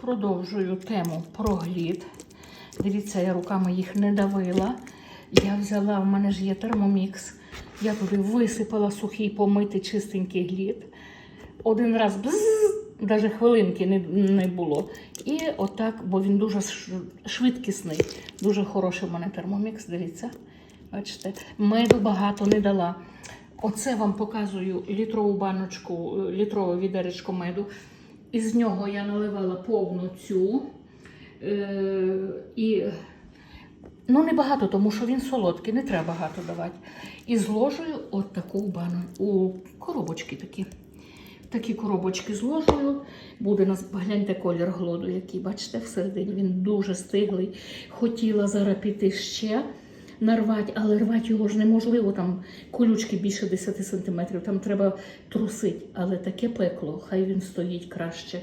Продовжую тему про глід. Дивіться, я руками їх не давила. Я взяла, в мене ж є термомікс. Я туди висипала сухий помитий чистенький глід. Один раз навіть хвилинки не, не було. І отак, бо він дуже швидкісний, дуже хороший у мене термомікс. Дивіться. Бачите, меду багато не дала. Оце вам показую літрову баночку, е, літрове відеречко меду. Із нього я наливала повну цю. Е, і ну, не багато, тому що він солодкий, не треба багато давати. І зложую от таку бану у коробочки такі. Такі коробочки зложую. Буде нас, гляньте колір глоду, який, бачите, всередині він дуже стиглий. Хотіла зараз піти ще нарвати, але рвати його ж неможливо. Там колючки більше 10 сантиметрів, там треба трусити. Але таке пекло, хай він стоїть краще.